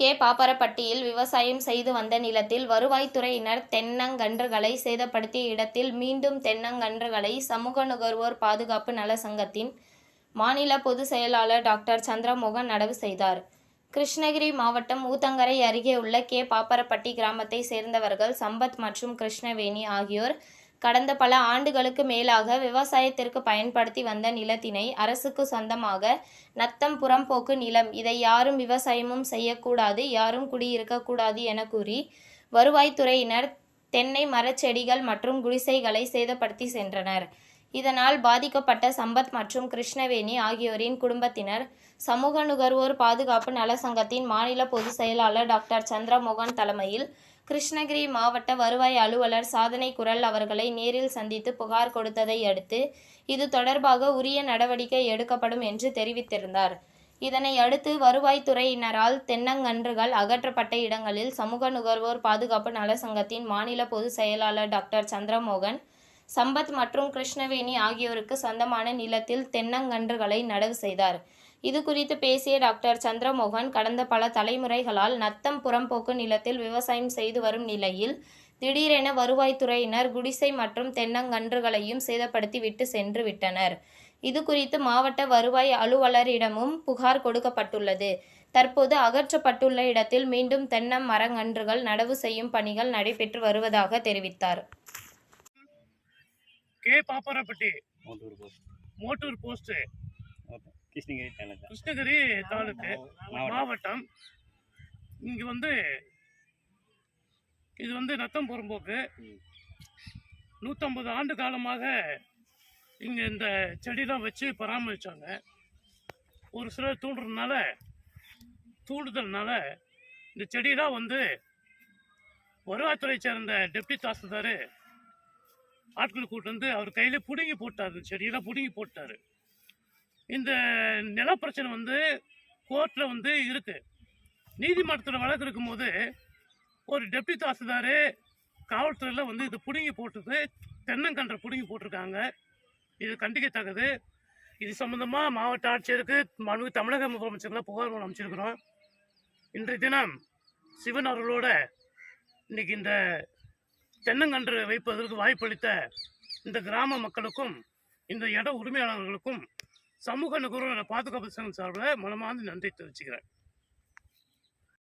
K. பாப்பரப்பட்டியில் விவசாயம் செய்து வந்த நிலத்தில் வருவாய்த்துறையினர் தென்னங்கன்றுகளை சேதப்படுத்திய இடத்தில் மீண்டும் தென்னங்கன்றுகளை சமூக நுகர்வோர் பாதுகாப்பு நல சங்கத்தின் மாநில பொதுச் செயலாளர் டாக்டர் சந்திரமோகன் நடவு செய்தார். கிருஷ்ணகிரி மாவட்டம் ஊத்தங்கரை அருகே உள்ள கே. பாப்பரப்பட்டி கிராமத்தை சேர்ந்தவர்கள் சம்பத் மற்றும் கிருஷ்ணவேணி ஆகியோர் கடந்த பல ஆண்டுகளுக்கு மேலாக விவசாயத்திற்கு பயன்படுத்தி வந்த நிலத்தினை அரசுக்கு சொந்தமாக நத்தம் புறம்போக்கு நிலம். இதை யாரும் விவசாயமும் செய்யக்கூடாது யாரும் குடியிருக்கக்கூடாது என கூறி வருவாய்த்துறையினர் தென்னை மரச்செடிகள் மற்றும் குடிசைகளை சேதப்படுத்தி சென்றனர். இதனால் பாதிக்கப்பட்ட சம்பத் மற்றும் கிருஷ்ணவேணி ஆகியோரின் குடும்பத்தினர் சமூக நுகர்வோர் பாதுகாப்பு நல சங்கத்தின் மாநில பொதுச் செயலாளர் டாக்டர் சந்திரமோகன் தலைமையில் கிருஷ்ணகிரி மாவட்ட வருவாய் அலுவலர் சாதனை குரல் அவர்களை நேரில் சந்தித்து புகார் கொடுத்ததை அடுத்து இது தொடர்பாக உரிய நடவடிக்கை எடுக்கப்படும் என்று தெரிவித்திருந்தார். இதனை அடுத்து வருவாய்த்துறையினரால் தென்னங்கன்றுகள் அகற்றப்பட்ட இடங்களில் சமூக நுகர்வோர் பாதுகாப்பு நல சங்கத்தின் மாநில பொதுச் செயலாளர் டாக்டர் சந்திரமோகன் சம்பத் மற்றும் கிருஷ்ணவேணி ஆகியோருக்கு சொந்தமான நிலத்தில் தென்னங்கன்றுகளை நடவு செய்தார். இது குறித்து பேசிய டாக்டர் சந்திரமோகன் கடந்த பல தலைமுறைகளால் நத்தம் புறம்போக்கு நிலத்தில் விவசாயம் செய்து வரும் நிலையில் திடீரென வருவாய்த்துறையினர் குடிசை மற்றும் தென்னங்கன்றுகளையும் சேதப்படுத்தி விட்டு சென்று விட்டனர். இது குறித்து மாவட்ட வருவாய் அலுவலரிடமும் புகார் கொடுக்கப்பட்டுள்ளது. தற்போது அகற்றப்பட்டுள்ள இடத்தில் மீண்டும் தென்னம் மரங்கன்றுகள் நடவு செய்யும் பணிகள் நடைபெற்று வருவதாக தெரிவித்தார். K Papparapatti. Mottur post. Mottur post Krishnagiri taluka. Krishnagiri taluk மாவட்டம். இங்க வந்து இது வந்து நத்தம் புறம்போக்கு. நூற்றம்பது ஆண்டு காலமாக இங்கே இந்த செடிலாம் வச்சு பராமரித்தாங்க ஒரு சிலர் தூண்டுறதுனால தூண்டுதல்னால இந்த செடியெல்லாம் வந்து வருவாய்த்துறை சேர்ந்த டெப்டி தாசில்தார் ஆட்கள் கூட்டு வந்து அவர் கையில் பிடுங்கி போட்டார். செடியெல்லாம் பிடுங்கி போட்டார். இந்த நில பிரச்சனை வந்து கோர்ட்டில் வந்து இருக்குது நீதிமன்றத்தில் வழக்கு இருக்கும்போது ஒரு டெப்டி தாசில்தார் காவல்துறையில் வந்து இது பிடுங்கி போட்டது தென்னங்கன்றை பிடுங்கி போட்டிருக்காங்க. இது கண்டிக்கத்தக்கது இது சம்மந்தமாக மாவட்ட ஆட்சியருக்கு மனு தமிழக முதலமைச்சர்களை புகார் மூலம் அமைச்சிருக்கிறோம் இன்றைய தினம் சிவன் அவர்களோட இன்னைக்கு இந்த தென்னங்கன்று வைப்பதற்கு வாய்ப்பளித்த இந்த கிராம மக்களுக்கும் இந்த இட உரிமையாளர்களுக்கும் சமூக நுகர்வோர பாதுகாப்பு சங்கம் சார்பில் மனமார்ந்து நன்றி தெரிவிச்சுக்கிறேன்.